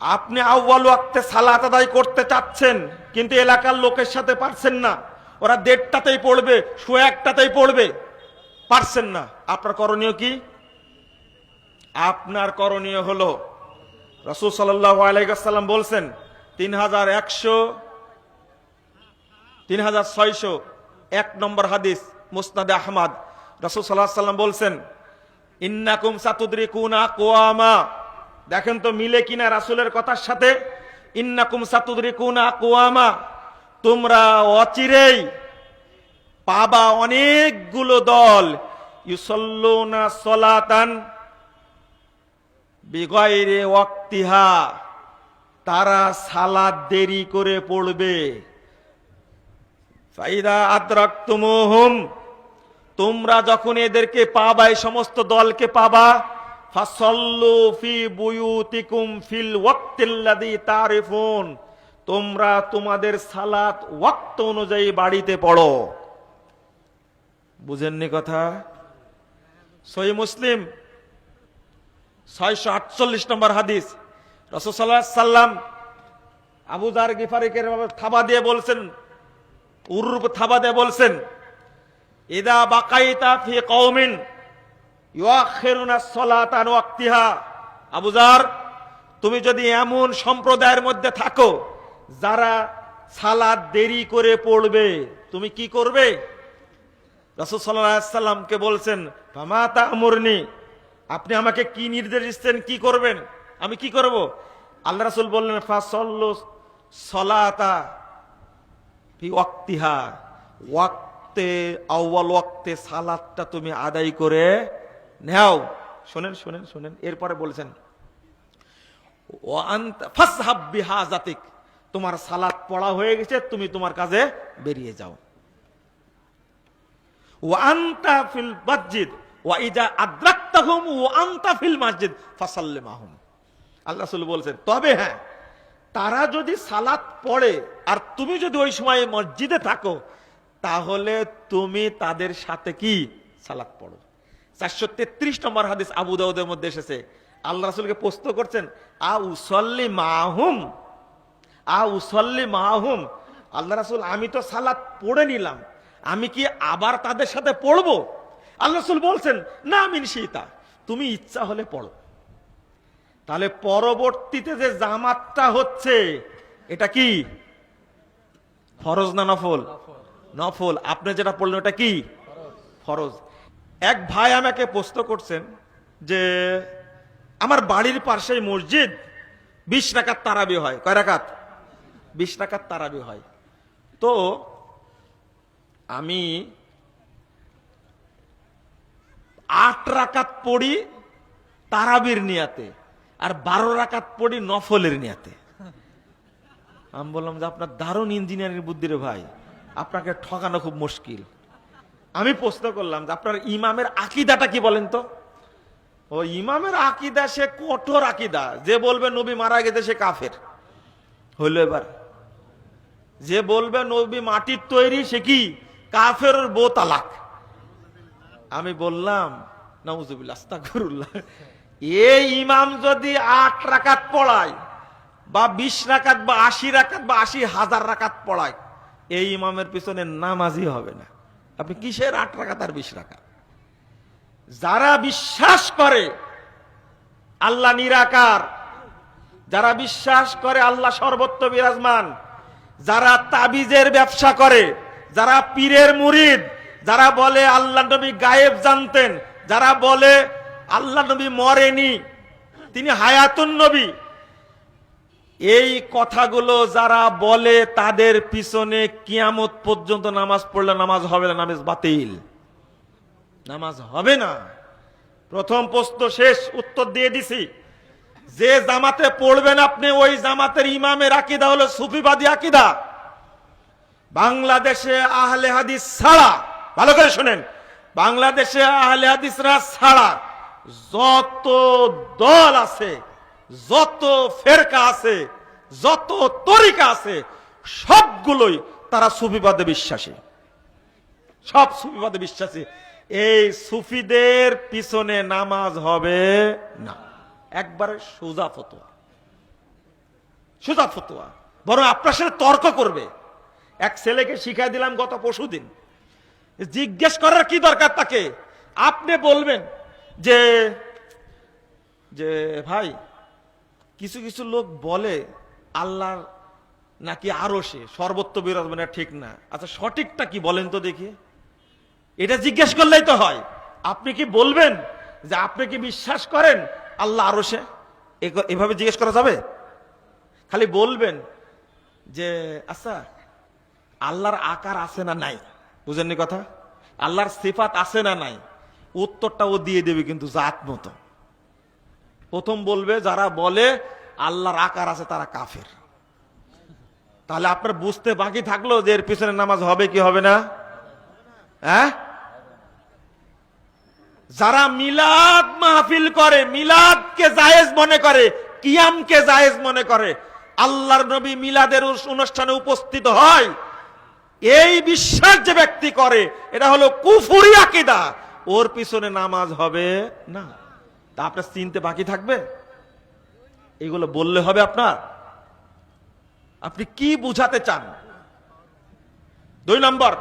আপনি আউ্বাল ওয়াক্তে সালাত আদায় করতে চাচ্ছেন, কিন্তু এলাকার লোকের সাথে পারছেন না। ওরা দেড়টাতেই পড়বে শো একটাতেই পড়বে। পারছেন না। আপনার করণীয় কি? আপনার করণীয় হলো, রসুল সাল্লাহ আলাইসাল্লাম বলছেন, তিন হাজার একশো, তিন হাজার ছয়শো, এক নম্বর হাদিস, মুসনাদে আহমদ। রসুল সাল্লাহ সাল্লাম বলছেন, ইন্নাকুম সাতুদ্রি কুনা কোয়ামা। দেখেন তো মিলে কিনা রাসুলের কথার সাথে? ইন্নাকুম সাতুদ্রি কুনা তোমরা অচিরেই পাবা অনেকগুলো দল। ইউসল্লুনা সলাতান বিগয়রে ওয়াক্তিহা। তারা সালাদ দেরি করে পড়বে। ফাইদা আদ্রাক্তুমুহুম। তোমরা যখন এদেরকে পাবা, এই সমস্ত দলকে পাবা ফি ফিল ওয়াক্তিল্লাযী তারিফুন। তোমরা তোমাদের সালাত ওয়াক্ত অনুযায়ী বাড়িতে পড়ো। বুঝেননি কথা? সহি মুসলিম। ছয়শো আটচল্লিশ নম্বর হাদিস। রসুসাল্লাহ সাল্লাম আবুদার গিফারিকে থাবা দিয়ে বলছেন, উরুপ থাবা দিয়ে বলছেন, ইদা বাকাইতা ফি কওমিন ইউআখিরুনা সলাতা আন ওয়াক্তিহা আবুজার তুমি যদি এমন সম্প্রদায়ের মধ্যে থাকো, যারা সালাদ দেরি করে পড়বে, তুমি কি করবে? সাল্লামকে বলছেন আমরনি আপনি আমাকে কি নির্দেশ দিচ্ছেন, কি করবেন? আমি কি করব? আল্লাহ রাসূল বললেন, ফাসল্লু সলাতা ওয়াক্তিহা ওয়াক্তে, আউয়াল ওয়াক্তে সালাতটা তুমি আদায় করে নাও। শোনেন শোনেন শোনেন। এরপরে বলছেন তোমার সালাত পড়া হয়ে গেছে, তুমি তোমার কাজে বেরিয়ে যাও। ও আন্তা ফিল মসজিদ ও ইজা আদ্রাক্তাহুম ও আন্তা ফিল মসজিদ, ফাসাল্লিমাহুম। আল্লাহ রাসূল বলছেন, তবে হ্যাঁ তারা যদি সালাত পড়ে, আর তুমি যদি ওই সময় মসজিদে থাকো, তাহলে তুমি তাদের সাথে কি সালাত পড়ো? চারশো তেত্রিশ নম্বর হাদিস আবু দাউদের মধ্যে এসেছে। আল্লাহ রাসুলকে প্রশ্ন করছেন আ উসল্লি মাহুম? আ উসল্লি মাহুম? আল্লাহ রাসুল, আমি তো সালাত পড়ে নিলাম। আমি কি আবার তাদের সাথে পড়ব? আল্লাহ রাসুল বলছেন, না আমি সীতা তুমি ইচ্ছা হলে পড়ো। তাহলে পরবর্তীতে যে জামাতটা হচ্ছে, এটা কি? ফরজ না নফল? নফল। আপনি যেটা পড়লেন, ওটা কি? ফরজ। এক ভাই আমাকে প্রশ্ন করছেন যে, আমার বাড়ির পাশে মসজিদ, বিশ টাকার তারাবি হয়। কয় রাকাত? বিশ টাকার তারাবি হয়। তো আমি আট রাকাত পড়ি তারাবির নিয়াতে আর বারো রাকাত পড়ি নফলের নিয়াতে। আমি বললাম যে, আপনার দারুণ ইঞ্জিনিয়ারিং বুদ্ধি রে ভাই। আপনাকে ঠকানো খুব মুশকিল। আমি প্রশ্ন করলাম যে আপনার ইমামের আকিদাটা কি বলেন তো? ও, ইমামের আকিদা সে কঠোর আকিদা। যে বলবে নবী মারা গেছে সে কাফের। হইল এবার। যে বলবে নবী মাটির তৈরি সে কি? কাফের বো তালাক। আমি বললাম, নাউজুবিল্লাহ এই ইমাম যদি আট রাকাত পড়ায় বা বিশ রাকাত বা আশি রাকাত বা আশি হাজার রাকাত পড়ায়, এই ইমামের পিছনে নামাজই হবে না। আপনি কিসের আট রাকাত আর বিশ রাকাত যারা বিশ্বাস করে, আল্লাহ নিরাকার। যারা বিশ্বাস করে, আল্লাহ সর্বত্র বিরাজমান। যারা তাবিজের ব্যবসা করে, যারা পীরের মুরিদ, যারা বলে আল্লাহ নবী গায়েব জানতেন, যারা বলে আল্লাহ নবী মরেনি, তিনি হায়াতুন নবী। এই কথাগুলো যারা বলে তাদের পিছনে কিয়ামত পর্যন্ত নামাজ পড়লে নামাজ হবে না, নামাজ বাতিল। নামাজ হবে না। প্রথম প্রশ্ন শেষ, উত্তর দিয়ে দিছি। যে জামাতে পড়বেন আপনি, ওই জামাতের ইমামের আকিদা হলো সুফিবাদী আকিদা। বাংলাদেশে আহলে হাদিস ছাড়া, ভালো করে শুনেন, বাংলাদেশে আহলে হাদিসরা ছাড়া যত দল আছে যত ফেরকা আছে, যত তরিকা আছে, সবগুলোই তারা সুফিবাদে বিশ্বাসী। সব সুফিবাদে বিশ্বাসী। এই সুফিদের পিছনে নামাজ হবে না। একবারে সোজা ফতোয়া। সোজা ফতোয়া। বরং আপনার সাথে তর্ক করবে। এক ছেলেকে শিখাই দিলাম গত পরশুদিন জিজ্ঞেস করার কি দরকার তাকে? আপনি বলবেন যে ভাই কিছু কিছু লোক বলে, আল্লাহর নাকি আরও সে, সর্বত্র বিরাজমান ঠিক না। আচ্ছা সঠিকটা কি বলেন তো দেখি। এটা জিজ্ঞেস করলেই তো হয়। আপনি কি বলবেন যে আপনি কি বিশ্বাস করেন আল্লাহ আরও সে? এভাবে জিজ্ঞেস করা যাবে? খালি বলবেন যে আচ্ছা আল্লাহর আকার আছে না নাই? বুঝেননি কথা? আল্লাহর সিফাত আছে না নাই? উত্তরটা ও দিয়ে দেবে কিন্তু জাত মতো। প্রথম বলবে, যারা বলে, আল্লাহর আকার আছে তারা কাফের। তাহলে আপনার বুঝতে বাকি থাকল যে এর পিছনে নামাজ হবে কি হবে না? হ্যাঁ? যারা মিলাদ মাহফিল করে, মিলাদকে জায়েজ মনে করে, কিয়ামকে জায়েজ মনে করে, আল্লাহর নবী মিলাদের অনুষ্ঠানে উপস্থিত হয়, এই বিশ্বাস যে ব্যক্তি করে, এটা হলো কুফুরি আকিদা, ওর পিছনে নামাজ হবে না। তা আপনার চিনতে বাকি থাকবে? এগুলো বললে হবে আপনার। আপনি কি বুঝাতে চান? দুই নম্বর